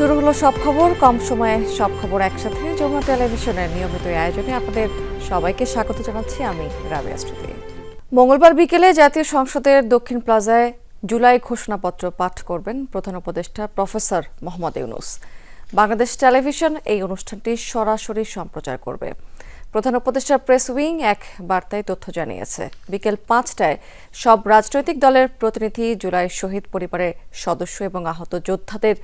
শুরু হলো সব খবর, কম সময়ে সব খবর একসাথে। যমুনা টেলিভিশনের নিয়মিত আয়োজনে আপনাদের সবাইকে স্বাগত জানাচ্ছি আমি রাবিয়া স্তুতি মঙ্গলবার বিকেলে জাতীয় সংসদের দক্ষিণ প্লাজায় জুলাই ঘোষণাপত্র পাঠ করবেন প্রধান উপদেষ্টা প্রফেসর মোহাম্মদ ইউনুস। বাংলাদেশ টেলিভিশন এই অনুষ্ঠানটি সরাসরি সম্প্রচার করবে। প্রধান উপদেষ্টা প্রেস উইং এক বার্তায় তথ্য জানিয়েছে, বিকেল পাঁচটায় সব রাজনৈতিক দলের প্রতিনিধি জুলাই শহীদ পরিবারের সদস্য এবং আহত যোদ্ধাদের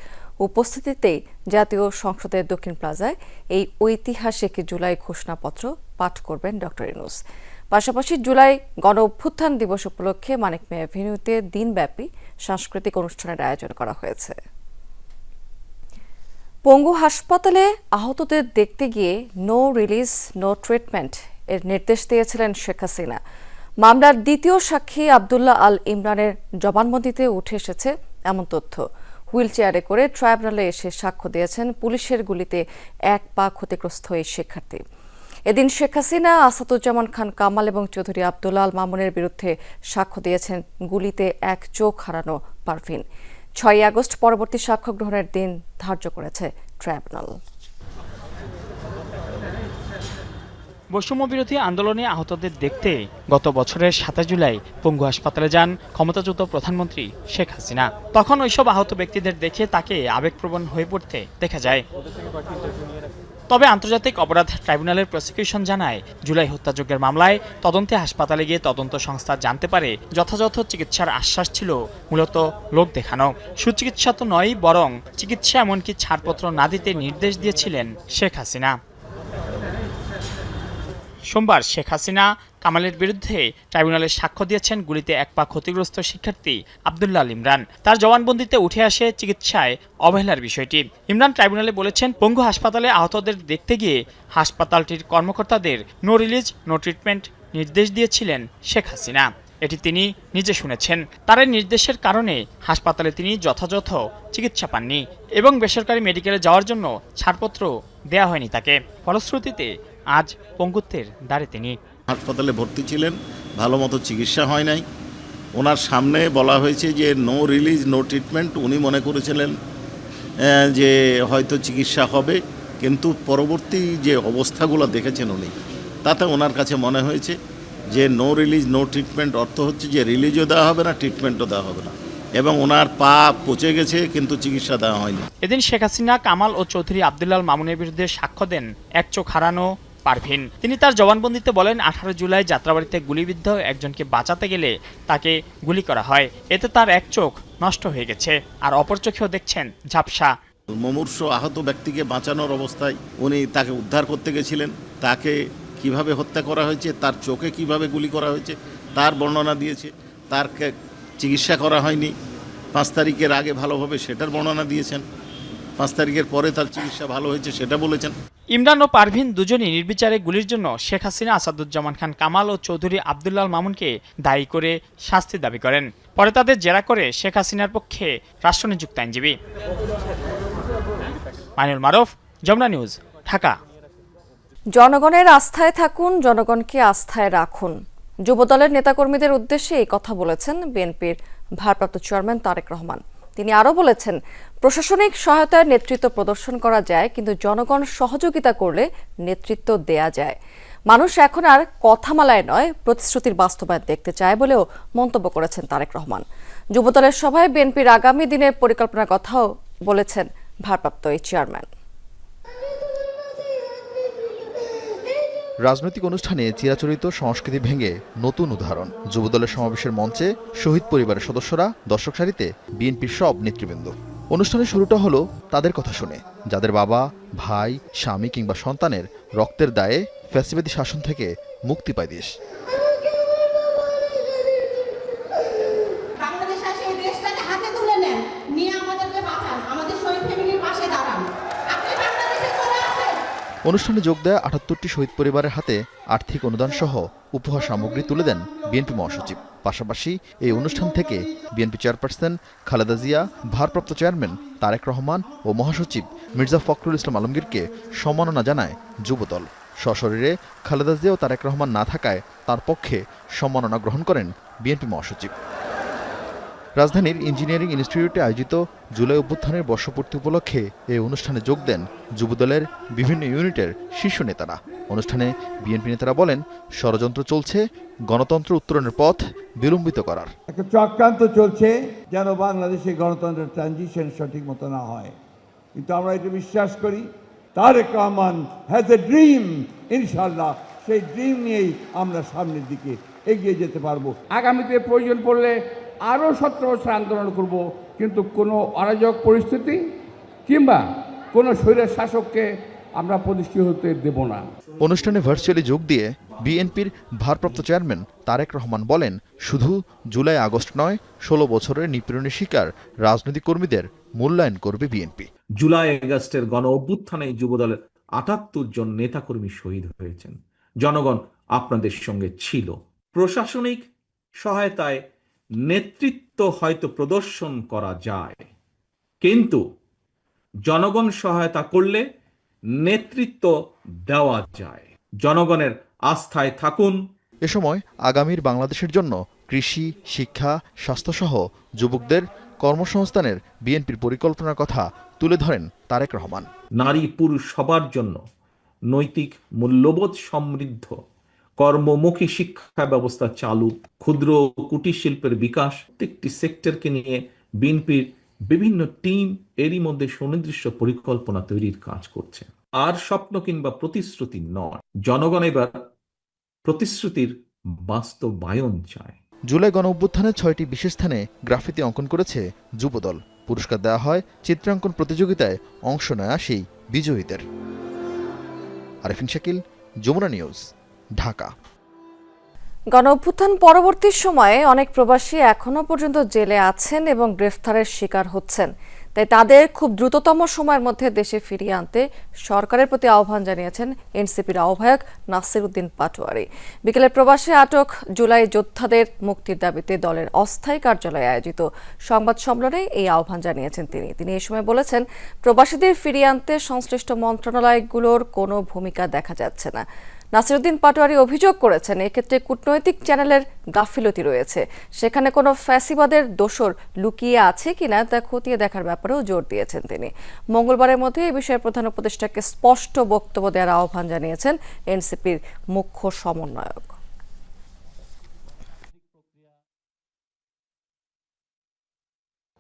উপস্থিতিতেই জাতীয় সংসদের দক্ষিণ প্লাজায় এই ঐতিহাসিক জুলাই ঘোষণাপত্র পাঠ করবেন ডক্টর ইনুস পাশাপাশি জুলাই গণ অভ্যুত্থান দিবস উপলক্ষে মানিক মেয়ে ভেন্যুতে দিনব্যাপী সাংস্কৃতিক অনুষ্ঠানের আয়োজন করা হয়েছে। পঙ্গু হাসপাতালে আহতদের দেখতে গিয়ে নো রিলিজ, নো ট্রিটমেন্ট এর নির্দেশ দিয়েছিলেন শেখ হাসিনা। মামলার দ্বিতীয় সাক্ষী আবদুল্লাহ আল ইমরানের জবানবন্দিতে উঠে এসেছে এমন তথ্য। হুইল চেয়ারে করে ট্রাইব্যুনালে এসে সাক্ষ্য দিয়েছেন পুলিশের গুলিতে এক পা ক্ষতিগ্রস্ত এই শিক্ষার্থী। এদিন শেখ হাসিনা, আসাদুজ্জামান খান কামাল এবং চৌধুরী আল মামুনের বিরুদ্ধে সাক্ষ্য দিয়েছেন গুলিতে এক চোখ হারানো পারভিন। ছয় আগস্ট পরবর্তী সাক্ষ্য গ্রহণের দিন ধার্য করেছে ট্রাইব্যুনাল। বৈষম্য বিরোধী আন্দোলনে আহতদের দেখতে গত বছরের সাতাশ জুলাই পঙ্গু হাসপাতালে যান ক্ষমতাচ্যুত প্রধানমন্ত্রী শেখ হাসিনা। তখন ওইসব আহত ব্যক্তিদের দেখে তাকে আবেগপ্রবণ হয়ে পড়তে দেখা যায়। তবে আন্তর্জাতিক অপরাধ ট্রাইব্যুনালের প্রসিকিউশন জানায়, জুলাই হত্যাযজ্ঞের মামলায় তদন্তে হাসপাতালে গিয়ে তদন্ত সংস্থা জানতে পারে, যথাযথ চিকিৎসার আশ্বাস ছিল মূলত লোক দেখানো। সুচিকিৎসা তো নয় বরং চিকিৎসা এমনকি ছাড়পত্র না দিতে নির্দেশ দিয়েছিলেন শেখ হাসিনা। সোমবার শেখ হাসিনা কামালের বিরুদ্ধে ট্রাইব্যুনালে সাক্ষ্য দিয়েছেন গুলিতে এক পা ক্ষতিগ্রস্ত শিক্ষার্থী আবদুল্লাহ ইমরান। তার জবানবন্দিতে উঠে আসে চিকিৎসায় অবহেলার বিষয়টি। ইমরান ট্রাইব্যুনালে বলেছেন, পঙ্গু হাসপাতালে আহতদের দেখতে গিয়ে হাসপাতালটির কর্মকর্তাদের নো রিলিজ, নো ট্রিটমেন্ট নির্দেশ দিয়েছিলেন শেখ হাসিনা। এটি তিনি নিজে শুনেছেন। তার নির্দেশের কারণে হাসপাতালে তিনি যথাযথ চিকিৎসা পাননি এবং বেসরকারি মেডিকেলে যাওয়ার জন্য ছাড়পত্র দেয়া হয়নি তাকে। ফলশ্রুতিতে আজ পঙ্গুত্বের দ্বারে তিনি। হাসপাতালে ভর্তি ছিলেন ভালো মতো চিকিৎসা হয় নাই। ওনার সামনে বলা হয়েছে যে নো রিলিজ নো ট্রিটমেন্ট উনি মনে করেছিলেন যে হয়তো চিকিৎসা হবে কিন্তু পরবর্তী যে অবস্থাগুলো দেখেছেন উনি তাতে ওনার কাছে মনে হয়েছে যে নো রিলিজ নো ট্রিটমেন্ট অর্থ হচ্ছে যে রিলিজও দেওয়া হবে না ট্রিটমেন্টও দেওয়া হবে না। এবং ওনার পা পচে গেছে কিন্তু চিকিৎসা দেওয়া হয়নি। এদিন শেখ হাসিনা কামাল ও চৌধুরী আবদুল্লাল মামুনের বিরুদ্ধে সাক্ষ্য দেন এক চোখ হারানো পারভিন। তিনি তার জবানবন্দিতে বলেন, আঠারো জুলাই যাত্রাবাড়িতে গুলিবিদ্ধ একজনকে বাঁচাতে গেলে তাকে গুলি করা হয়। এতে তার এক চোখ নষ্ট হয়ে গেছে। আর অপর চোখেও দেখছেন ঝাপসা। মমূর্ষ আহত ব্যক্তিকে বাঁচানোর অবস্থায় উনি তাকে উদ্ধার করতে গেছিলেন। তাকে কীভাবে হত্যা করা হয়েছে, তার চোখে কীভাবে গুলি করা হয়েছে, তার বর্ণনা দিয়েছে। তার চিকিৎসা করা হয়নি। পাঁচ তারিখের আগে ভালোভাবে সেটার বর্ণনা দিয়েছেন। পাঁচ তারিখের পরে তার চিকিৎসা ভালো হয়েছে সেটা বলেছেন। ইমরান ও পারভিন দুজনই নির্বিচারে গুলির জন্য শেখ হাসিনা আসাদুজ্জামান খান কামাল ও চৌধুরী আবদুল্লাল মামুনকে দায়ী করে শাস্তি দাবি করেন। পরে তাদের জেরা করে শেখ হাসিনার পক্ষে রাষ্ট্রনিযুক্ত আইনজীবী। মাইনুল মারুফ যমুনা নিউজ ঢাকা। জনগণের আস্থায় থাকুন জনগণকে আস্থায় রাখুন। যুবদলের নেতাকর্মীদের উদ্দেশ্যে এই কথা বলেছেন বিএনপির ভারপ্রাপ্ত চেয়ারম্যান তারেক রহমান। তিনি আরও বলেছেন প্রশাসনিক সহায়তায় নেতৃত্ব প্রদর্শন করা যায়, কিন্তু জনগণ সহযোগিতা করলে নেতৃত্ব দেয়া যায়। মানুষ এখন আর কথামালায় নয়, প্রতিশ্রুতির বাস্তবায়ন দেখতে চায় বলেও মন্তব্য করেছেন তারেক রহমান। যুবদলের সভায় বিএনপির আগামী দিনের পরিকল্পনার কথাও বলেছেন ভারপ্রাপ্ত এই চেয়ারম্যান। রাজনৈতিক অনুষ্ঠানে চিরাচরিত সংস্কৃতি ভেঙে নতুন উদাহরণ। যুবদলের সমাবেশের মঞ্চে শহীদ পরিবারের সদস্যরা দর্শক সারিতে বিএনপির সব নেতৃবৃন্দ। অনুষ্ঠানের শুরুটা হলো তাদের কথা শুনে যাদের বাবা ভাই স্বামী কিংবা সন্তানের রক্তের দায়ে ফ্যাসিবাদী শাসন থেকে মুক্তি পায় দেশ। অনুষ্ঠানে যোগ দেয় আটাত্তরটি শহীদ পরিবারের হাতে আর্থিক অনুদান সহ উপহার সামগ্রী তুলে দেন বিএনপি মহাসচিব। পাশাপাশি এই অনুষ্ঠান থেকে বিএনপি চেয়ারপারসন খালেদা জিয়া, ভারপ্রাপ্ত চেয়ারম্যান তারেক রহমান ও মহাসচিব মির্জা ফখরুল ইসলাম আলমগীরকে সম্মাননা জানায় যুবদল। সশরীরে খালেদা জিয়া ও তারেক রহমান না থাকায় তার পক্ষে সম্মাননা গ্রহণ করেন বিএনপি মহাসচিব। রাজধানীর ইঞ্জিনিয়ারিং ইনস্টিটিউটে আয়োজিত জুলাই অভ্যুত্থানের বর্ষপূর্তি উপলক্ষে এই অনুষ্ঠানে যোগ দেন যুবদলের বিভিন্ন ইউনিটের শীর্ষ নেতারা। অনুষ্ঠানে বিএনপি নেতারা বলেন ষড়যন্ত্র চলছে গণতন্ত্র উত্তরণের পথ বিলম্বিত করার। একটা চক্রান্ত চলছে যেন বাংলাদেশে গণতন্ত্রের ট্রানজিশন সঠিক মতো না হয়। কিন্তু আমরা এটা বিশ্বাস করি Tarek Rahman has a dream ইনশাল্লাহ সেই ড্রিম নিয়েই আমরা সামনের দিকে এগিয়ে যেতে পারব। আগামীতে প্রয়োজন পড়লে আরও সতেরো বছর আন্দোলন করব কিন্তু কোনো অরাজক পরিস্থিতি কিংবা কোনো শরীরের শাসককে আমরা প্রতিষ্ঠিত হতে দেব না। অনুষ্ঠানে ভার্চুয়ালি যোগ দিয়ে বিএনপির ভারপ্রাপ্ত চেয়ারম্যান তারেক রহমান বলেন শুধু জুলাই আগস্ট নয় ষোলো বছরের নিপীড়নের শিকার রাজনৈতিক কর্মীদের মূল্যায়ন করবে বিএনপি। জুলাই আগস্টের গণ অভ্যুত্থানে যুবদলের আটাত্তর জন নেতাকর্মী শহীদ হয়েছেন। জনগণ আপনাদের সঙ্গে ছিল। প্রশাসনিক সহায়তায় নেতৃত্ব হয়তো প্রদর্শন করা যায়। কিন্তু জনগণ সহায়তা করলে নেতৃত্ব দেওয়া যায়। জনগণের আস্থায় থাকুন। এ সময় আগামীর বাংলাদেশের জন্য কৃষি শিক্ষা স্বাস্থ্যসহ যুবকদের কর্মসংস্থানের বিএনপির পরিকল্পনার কথা তুলে ধরেন তারেক রহমান। নারী পুরুষ সবার জন্য নৈতিক মূল্যবোধ সমৃদ্ধ কর্মমুখী শিক্ষা ব্যবস্থা চালু। ক্ষুদ্র কুটির শিল্পের বিকাশ প্রত্যেকটি সেক্টরকে নিয়ে বিএনপির বিভিন্ন টিম এরই মধ্যে সুনির্দিষ্ট পরিকল্পনা তৈরির কাজ করছে। আর স্বপ্ন কিংবা প্রতিশ্রুতি নয়। জনগণ এবার প্রতিশ্রুতির বাস্তবায়ন চায়। জুলাই গণ অভ্যুত্থানে ছয়টি বিশেষ স্থানে গ্রাফিতি অঙ্কন করেছে যুবদল। পুরস্কার দেওয়া হয় চিত্রাঙ্কন প্রতিযোগিতায় অংশ নেয়া সেই বিজয়ীদের। আরেফিন শাকিল, যমুনা নিউজ, ঢাকা। গণ অভ্যুত্থান পরবর্তী সময়ে অনেক প্রবাসী এখনও পর্যন্ত জেলে আছেন এবং গ্রেফতারের শিকার হচ্ছেন। তাই তাদের খুব দ্রুততম সময়ের মধ্যে দেশে ফিরিয়ে আনতে সরকারের প্রতি আহ্বান জানিয়েছেন এনসিপির আহ্বায়ক নাসির উদ্দিন পাটোয়ারি। বিকেলে প্রবাসী আটক জুলাই যোদ্ধাদের মুক্তির দাবিতে দলের অস্থায়ী কার্যালয়ে আয়োজিত সংবাদ সম্মেলনে এই আহ্বান জানিয়েছেন তিনি। তিনি এ সময় বলেছেন, প্রবাসীদের ফিরিয়ে আনতে সংশ্লিষ্ট মন্ত্রণালয়গুলোর কোনো ভূমিকা দেখা যাচ্ছে না। নাসিরুদ্দিন পাটোয়ারি অভিযোগ করেছেন, এক্ষেত্রে কূটনৈতিক চ্যানেলের গাফিলতি রয়েছে। সেখানে কোনো ফ্যাসিবাদের দোসর লুকিয়ে আছে কিনা তা খতিয়ে দেখার ব্যাপারেও জোর দিয়েছেন তিনি। মঙ্গলবারের মধ্যে এই বিষয়ে প্রধান উপদেষ্টাকে স্পষ্ট বক্তব্য দেওয়ার আহ্বান জানিয়েছেন এনসিপির মুখ্য সমন্বয়ক।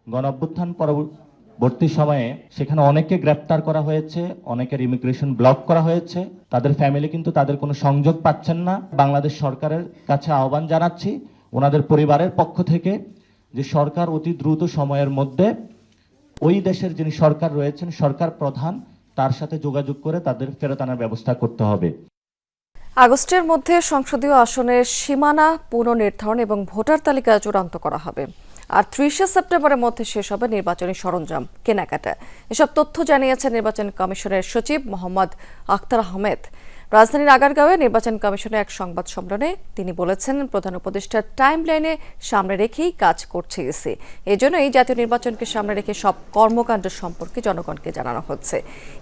গণ অভ্যুত্থান পরবর্তী সময়ে সেখানে অনেককে গ্রেপ্তার করা হয়েছে, অনেকের ইমিগ্রেশন ব্লক করা হয়েছে। তাদের ফ্যামিলি কিন্তু তাদের কোনো সংযোগ পাচ্ছেন না। বাংলাদেশ সরকারের কাছে আহ্বান জানাচ্ছি ওনাদের পরিবারের পক্ষ থেকে যে সরকার অতি দ্রুত সময়ের মধ্যে ওই দেশের যিনি সরকার রয়েছেন, সরকার প্রধান, তার সাথে যোগাযোগ করে তাদের ফেরত আনার ব্যবস্থা করতে হবে। আগস্টের মধ্যে সংসদীয় আসনের সীমানা পুনর্নির্ধারণ এবং ভোটার তালিকা চূড়ান্ত করা হবে। আর ত্রিশে সেপ্টেম্বরের মধ্যে শেষ হবে নির্বাচনী সরঞ্জাম কেনাকাটা। এসব তথ্য জানিয়েছেন নির্বাচন কমিশনের সচিব মোহাম্মদ আখতার আহমেদ। রাজধানীর আগারগাঁওয়ে নির্বাচন কমিশনের এক সংবাদ সম্মেলনে তিনি বলেছেন, প্রধান উপদেষ্টার টাইম লাইনে সামনে রেখেই কাজ করছে ইসি। এজন্যই জাতীয় নির্বাচনকে সামনে রেখে সব কর্মকাণ্ড সম্পর্কে জনগণকে জানানো হচ্ছে।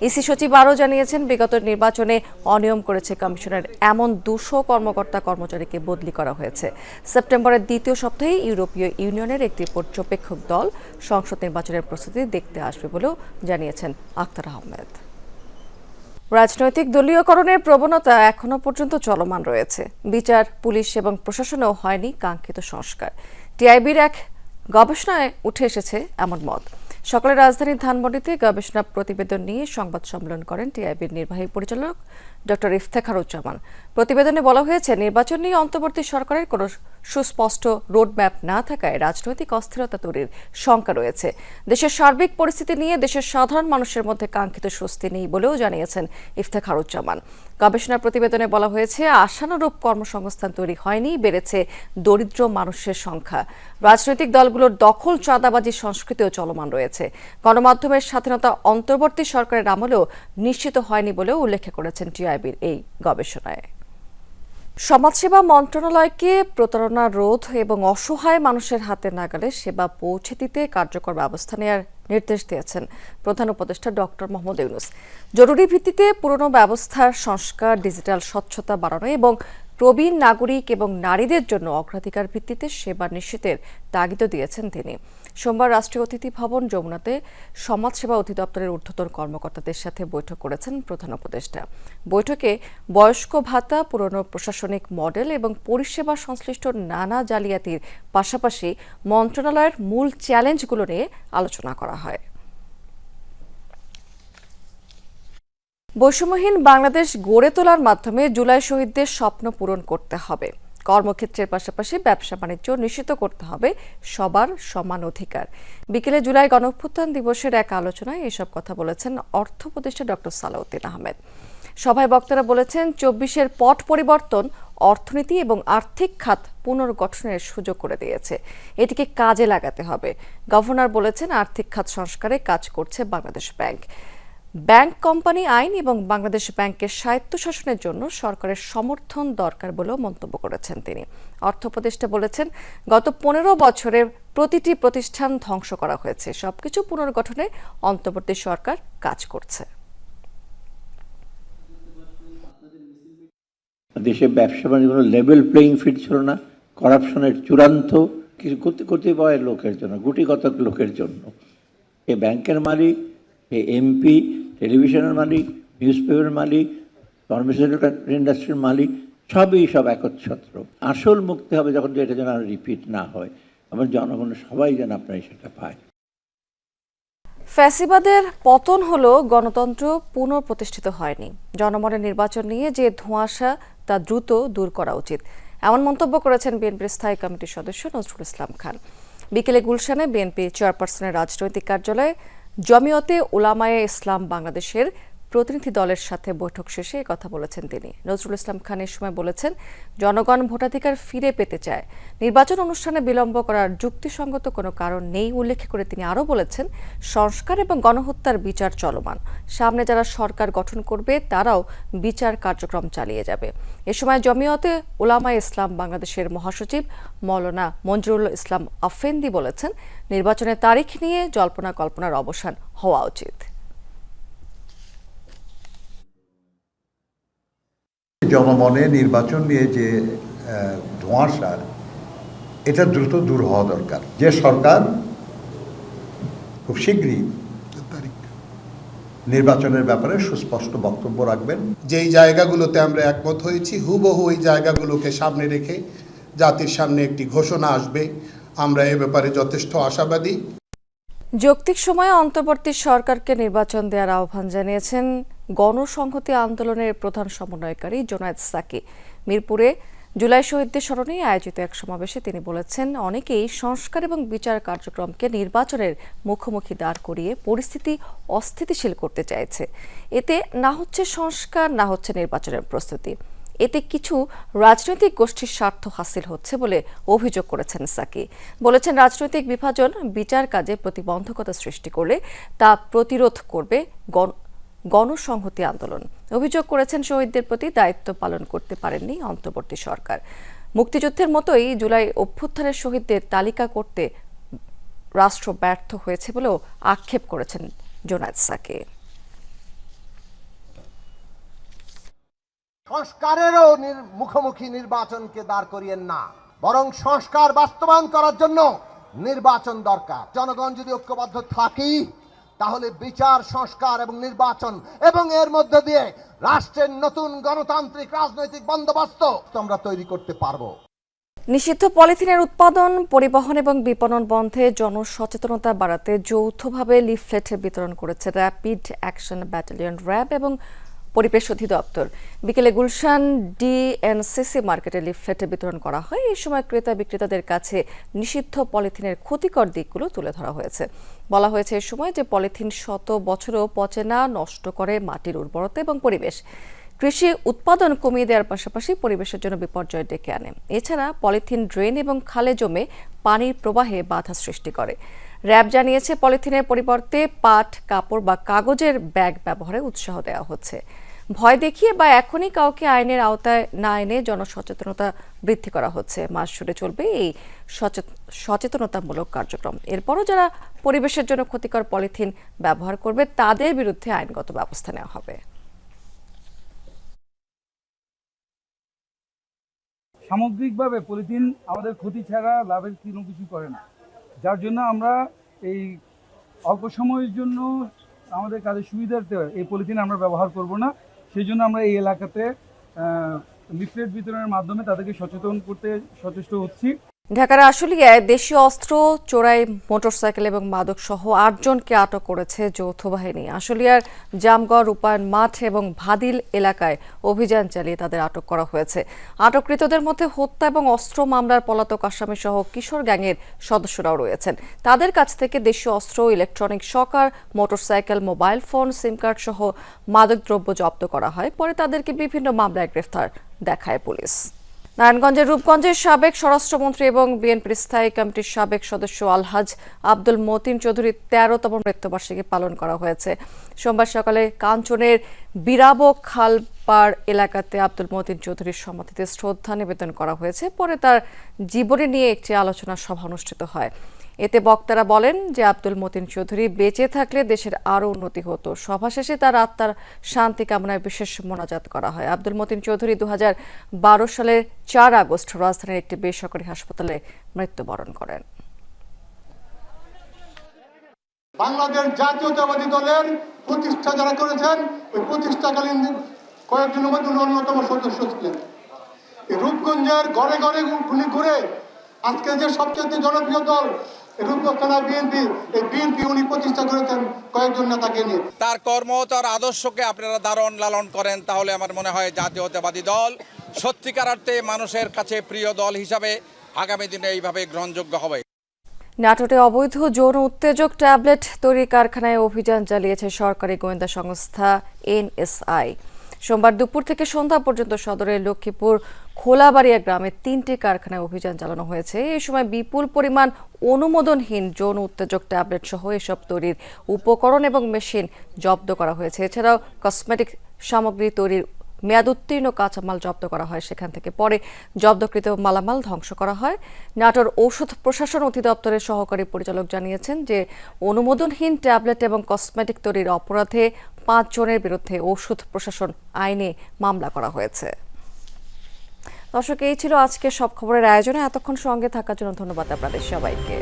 ইসি সচিব আরও জানিয়েছেন, বিগত নির্বাচনে অনিয়ম করেছে কমিশনের এমন দুশো কর্মকর্তা কর্মচারীকে বদলি করা হয়েছে। সেপ্টেম্বরের দ্বিতীয় সপ্তাহে ইউরোপীয় ইউনিয়নের একটি পর্যবেক্ষক দল সংসদ নির্বাচনের প্রস্তুতি দেখতে আসবে বলেও জানিয়েছেন আখতার আহমেদ। রাজনৈতিক দলীয়করণের প্রবণতা এখনও পর্যন্ত চলমান রয়েছে। বিচার, পুলিশ এবং প্রশাসনেও হয়নি কাঙ্ক্ষিত সংস্কার। টিআইবির এক গবেষণায় উঠে এসেছে এমন মত। সকালে রাজধানীর ধানমন্ডিতে গবেষণা প্রতিবেদন নিয়ে সংবাদ সম্মেলন করেন টিআইবির নির্বাহী পরিচালক ডক্টর ইফতেখারুজ্জামান প্রতিবেদনে বলা হয়েছে, নির্বাচন নিয়ে অন্তর্বর্তী সরকারের কোনো সুস্পষ্ট রোডম্যাপ না থাকায় রাজনৈতিক অস্থিরতা তৈরির শঙ্কা রয়েছে। দেশের সার্বিক পরিস্থিতি নিয়ে দেশের সাধারণ মানুষের মধ্যে কাঙ্ক্ষিত স্বস্তি নেই বলেও জানিয়েছেন ইফতেখারুজ্জামান গবেষণার প্রতিবেদনে বলা হয়েছে, আশানুরূপ কর্মসংস্থান তৈরি হয়নি, বেড়েছে দরিদ্র মানুষের সংখ্যা। রাজনৈতিক দলগুলোর দখল, চাঁদাবাজি, সংস্কৃতিও চলমান রয়েছে। গণমাধ্যমের স্বাধীনতা অন্তর্বর্তী সরকারের আমলেও নিশ্চিত হয়নি বলেও উল্লেখ করেছেন টিআইবির এই গবেষণায়। সমাজসেবা মন্ত্রণালয়কে প্রতারণা, রোধ এবং অসহায় মানুষের হাতে নাগালে সেবা পৌঁছে দিতে কার্যকর ব্যবস্থা নেওয়ার নির্দেশ দিয়েছেন প্রধান উপদেষ্টা ডক্টর মোহাম্মদ ইউনুস। জরুরি ভিত্তিতে পুরনো ব্যবস্থার সংস্কার, ডিজিটাল স্বচ্ছতা বাড়ানো এবং প্রবীণ নাগরিক এবং নারীদের জন্য অগ্রাধিকার ভিত্তিতে সেবা নিশ্চিতের তাগিদও দিয়েছেন তিনি। সোমবার রাষ্ট্রীয় অতিথি ভবন যমুনাতে সমাজসেবা অধিদপ্তরের ঊর্ধ্বতন কর্মকর্তাদের সাথে বৈঠক করেছেন প্রধান উপদেষ্টা। বৈঠকে বয়স্ক ভাতা, পুরনো প্রশাসনিক মডেল এবং পরিষেবা সংশ্লিষ্ট নানা জালিয়াতির পাশাপাশি মন্ত্রণালয়ের মূল চ্যালেঞ্জগুলো নিয়ে আলোচনা করা হয়। বৈষম্যহীন বাংলাদেশ গড়ে তোলার মাধ্যমে জুলাই শহীদদের স্বপ্ন পূরণ করতে হবে। কর্মক্ষেত্রের পাশাপাশি ব্যবসা বাণিজ্য নিশ্চিত করতে হবে সবার সমান অধিকার। বিকেলে জুলাই গণঅভ্যুত্থান দিবসের এক আলোচনায় এসব কথা বলেছেন অর্থ উপদেষ্টা ডক্টর সালাউদ্দিন আহমেদ। সভায় বক্তারা বলেছেন, চব্বিশের পট পরিবর্তন অর্থনীতি এবং আর্থিক খাত পুনর্গঠনের সুযোগ করে দিয়েছে। এটিকে কাজে লাগাতে হবে। গভর্নর বলেছেন, আর্থিক খাত সংস্কারে কাজ করছে বাংলাদেশ ব্যাংক। ব্যাংক কোম্পানি আইন এবং বাংলাদেশ ব্যাংকের স্বায়ত্তশাসনের জন্য সরকারের সমর্থন দরকার বলেও মন্তব্য করেছেন তিনি। অর্থ উপদেষ্টা বলেছেন, গত পনেরো বছরে প্রতিটি প্রতিষ্ঠান ধ্বংস করা হয়েছে। সবকিছু পুনর্গঠনে অন্তর্বর্তী সরকার কাজ করছে। দেশে ব্যবসা বাণিজ্য কোনো লেভেল প্লেইং ফিল্ড ছিল না। করাপশনের চূড়ান্ত কিছু কতি- কতিপয় লোকের জন্য গুটিগত লোকের জন্য। এ ব্যাংকের মালিক, এ এমপি টেলিভিশনের মালিক নিউজ পেপারের মালিক ফার্মাসিউটিক্যাল ইন্ডাস্ট্রির মালিক, সবই সব একচ্ছত্র। আসল মুক্তি হবে যখন এটা যেন আর রিপিট না হয়। আমার জনগণ সবাই যেন আপনারা সেটা পায়। ফ্যাসিবাদের পতন হলো গণতন্ত্র পুনঃপ্রতিষ্ঠিত হয়নি। জনমনের নির্বাচন নিয়ে যে ধোঁয়াশা, তা দ্রুত দূর করা উচিত। এমন মন্তব্য করেছেন বিএনপির স্থায়ী কমিটির সদস্য নজরুল ইসলাম খান। বিকেলে গুলশানে বিএনপি চেয়ারপারসনের রাজনৈতিক কার্যালয়ে জমিয়তে ওলামায়ে ইসলাম বাংলাদেশের প্রতিনিধি দলের সাথে বৈঠক শেষে কথা বলেছেন তিনি। নজরুল ইসলাম খানের সময় বলেছেন, জনগণ ভোটাধিকার ফিরে পেতে চায়। নির্বাচন অনুষ্ঠানে বিলম্ব করার যুক্তিসঙ্গত কোনো কারণ নেই, উল্লেখ করে তিনি আরও বলেছেন, সংস্কার এবং গণহত্যার বিচার চলমান। সামনে যারা সরকার গঠন করবে, তারাও বিচার কার্যক্রম চালিয়ে যাবে। এ সময় জমিয়তে ওলামা ইসলাম বাংলাদেশের মহাসচিব মৌলানা মঞ্জুরুল ইসলাম আফেন্দি বলেছেন, নির্বাচনের তারিখ নিয়ে জল্পনা কল্পনার অবসান হওয়া উচিত। জনমনে নির্বাচন নিয়ে যে ধোঁয়াশা এটা দ্রুত দূর হওয়া দরকার। যে সরকার খুব শীঘ্রই নির্বাচনের ব্যাপারে সুস্পষ্ট বক্তব্য রাখবেন। যেই জায়গাগুলোতে আমরা একমত হয়েছি হুবহু ওই জায়গাগুলোকে সামনে রেখে জাতির সামনে একটি ঘোষণা আসবে। আমরা এ ব্যাপারে যথেষ্ট আশাবাদী। যৌক্তিক সময়ে অন্তর্বর্তী সরকারকে নির্বাচন দেওয়ার আহ্বান জানিয়েছেন গণসংহতি আন্দোলনের প্রধান সমন্বয়কারী জোনায়েদ সাকি। মিরপুরে জুলাই শহীদদের স্মরণে আয়োজিত এক সমাবেশে তিনি বলেছেন, অনেকেই সংস্কার এবং বিচার কার্যক্রমকে নির্বাচনের মুখোমুখি দাঁড় করিয়ে পরিস্থিতি অস্থিতিশীল করতে চাইছে। এতে না হচ্ছে সংস্কার, না হচ্ছে নির্বাচনের প্রস্তুতি। এতে কিছু রাজনৈতিক গোষ্ঠীর স্বার্থ হাসিল হচ্ছে বলে অভিযোগ করেছেন সাকি। বলেছেন, রাজনৈতিক বিভাজন বিচার কাজে প্রতিবন্ধকতা সৃষ্টি করলে তা প্রতিরোধ করবে গণ- গণসংহতি আন্দোলন। অভিযোগ করেছেন শহীদদের প্রতি দায়িত্ব পালন করতে পারেননি অন্তর্বর্তী সরকার। মুক্তিযুদ্ধের মতোই জুলাই অভ্যুত্থানের শহীদদের তালিকা করতে রাষ্ট্র ব্যর্থ হয়েছে বলেও আক্ষেপ করেছেন জোনায়েদ সাকি। সংস্কারেরও মুখোমুখি নির্বাচনকে দাঁড় করিয়েন না। বরং সংস্কার বাস্তবায়ন করার জন্য নির্বাচন দরকার। জনগণ যদি ঐক্যবদ্ধ থাকি তাহলে বিচার, সংস্কার এবং নির্বাচন এবং এর মধ্যে দিয়ে রাষ্ট্রের নতুন গণতান্ত্রিক রাজনৈতিক বন্দোবস্ত আমরা তৈরি করতে পারব। নিষিদ্ধ পলিথিনের উৎপাদন, পরিবহন এবং বিপণন বন্ধে জনসচেতনতা বাড়াতে যৌথভাবে লিফলেট বিতরণ করেছে র্যাপিড অ্যাকশন ব্যাটালিয়ন র্যাব এবং পরিবেশ অধিদপ্তর। বিকেলে গুলশান ডিএনসিসি মার্কেটে লিফলেট বিতরণ করা হয়। এই সময় ক্রেতা বিক্রেতাদের কাছে নিষিদ্ধ পলিথিনের ক্ষতিকর দিকগুলো তুলে ধরা হয়েছে। বলা হয়েছে এ সময় যে পলিথিন শত বছরও পচে না, নষ্ট করে মাটির উর্বরতা এবং পরিবেশ। কৃষি উৎপাদন কমিয়ে দেওয়ার পাশাপাশি পরিবেশের জন্য বিপর্যয় ডেকে আনে। এছাড়া পলিথিন ড্রেন এবং খালে জমে পানির প্রবাহে বাধা সৃষ্টি করে। র্যাব জানিয়েছে পলিথিনের পরিবর্তে পাট, কাপড় বা কাগজের ব্যাগ ব্যবহারে উৎসাহ দেওয়া হচ্ছে। ভয় দেখিয়ে বা এখনই কাউকে আইনের আওতায় না এনে জনসচেতনতা বৃদ্ধি করা হচ্ছে। মাস জুড়ে চলবে এই সচেত- সচেতনতামূলক কার্যক্রম। এরপরও যারা পরিবেশের জন্য ক্ষতিকর পলিথিন ব্যবহার করবে, তাদের বিরুদ্ধে আইনগত ব্যবস্থা নেওয়া হবে। সামগ্রিকভাবে পলিথিন আমাদের ক্ষতি ছাড়া লাভের কোনো কিছু করে না। যার জন্য আমরা এই অল্প সময়ের জন্য আমাদের কাজের সুবিধার্থে এই পলিথিন আমরা ব্যবহার করব না। সেই জন্য আমরা এই এলাকাতে লিফলেট বিতরণের মাধ্যমে তাদেরকে সচেতন করতে সচেষ্ট হচ্ছি। ঢাকার আশুলিয়ায় দেশীয় অস্ত্র, চোরাই মোটরসাইকেল এবং মাদক সহ আটজনকে আটক করেছে যৌথ বাহিনী। আশুলিয়ার জামগড়, রূপায়ণ মাঠ এবং ভাদিল এলাকায় অভিযান চালিয়ে তাদের আটক করা হয়েছে। আটককৃতদের মধ্যে হত্যা এবং অস্ত্র মামলার পলাতক আসামি সহ কিশোর গ্যাংয়ের সদস্যরাও রয়েছেন। তাদের কাছ থেকে দেশীয় অস্ত্র, electronic shocker motorcycle, mobile phone, SIM card সহ মাদকদ্রব্য জব্দ করা হয়। পরে তাদেরকে বিভিন্ন মামলায় গ্রেফতার দেখায় পুলিশ। নারায়ণগঞ্জের রূপগঞ্জের সাবেক স্বরাষ্ট্রমন্ত্রী এবং বিএনপির স্থায়ী কমিটির সাবেক সদস্য আলহাজ আব্দুল মতিন চৌধুরীর তেরোতম মৃত্যুবার্ষিকী পালন করা হয়েছে। সোমবার সকালে কাঞ্চনের বিরাব খালপাড় এলাকাতে আব্দুল মতিন চৌধুরীর সমাধিতে শ্রদ্ধা নিবেদন করা হয়েছে। পরে তার জীবনী নিয়ে একটি আলোচনা সভা অনুষ্ঠিত হয়। এতে বক্তারা বলেন যে আব্দুল মতিন চৌধুরী বেঁচে থাকলে দেশের আরও উন্নতি হতো। সভা শেষে তার আত্মার শান্তি কামনায় বিশেষ মোনাজাত করা হয়। আব্দুল মতিন চৌধুরী দু বারো সালের চার আগস্ট রাজধানীর একটি বেসরকারি হাসপাতালে মৃত্যুবরণ করেন। বাংলাদেশ জাতীয়তাবাদী দলের প্রতিষ্ঠা যারা করেছেন, ওই প্রতিষ্ঠাকালীন কয়েকজনের মধ্যে অন্যতম সদস্য ছিলেন। রূপগঞ্জের ঘরে ঘরে উনি ঘুরে আজকে যে সবচেয়ে জনপ্রিয় দল এই বিএনপি এই বিএনপি উনি প্রতিষ্ঠা করেছেন কয়েকজন নেতাকে নিয়ে। তার কর্ম তার আদর্শকে আপনারা দারণ লালন করেন তাহলে আমার মনে হয় জাতীয়তাবাদী দল সত্যিকার অর্থে মানুষের কাছে প্রিয় দল হিসাবে আগামী দিনে এইভাবে গ্রহণযোগ্য হবে। নাটোরে অবৈধ যৌন উত্তেজক ট্যাবলেট তৈরি কারখানায় অভিযান চালিয়েছে সরকারি গোয়েন্দা সংস্থা এনএসআই। সোমবার দুপুর থেকে সন্ধ্যা পর্যন্ত সদরের লক্ষ্মীপুর খোলাবাড়িয়া গ্রামে তিনটি কারখানায় অভিযান চালানো হয়েছে। এই সময় বিপুল পরিমাণ অনুমোদনহীন যৌন উত্তেজক ট্যাবলেট সহ এসব তৈরির উপকরণ এবং মেশিন জব্দ করা হয়েছে। এছাড়াও কসমেটিক সামগ্রী তৈরির মেয়াদ উত্তীর্ণ কাঁচামাল জব্দ করা হয়। সেখান থেকে পরে জব্দকৃত মালামাল ধ্বংস করা হয়। নাটোর ঔষধ প্রশাসন অধিদপ্তরের সহকারী পরিচালক জানিয়েছেন যে, অনুমোদনহীন ট্যাবলেট এবং কসমেটিক তৈরির অপরাধে পাঁচ জনের বিরুদ্ধে ওষুধ প্রশাসন আইনে মামলা করা হয়েছে। দর্শক, এই ছিল আজকে সব খবরের আয়োজনে। এতক্ষণ সঙ্গে থাকার জন্য ধন্যবাদ আপনাদের সবাইকে।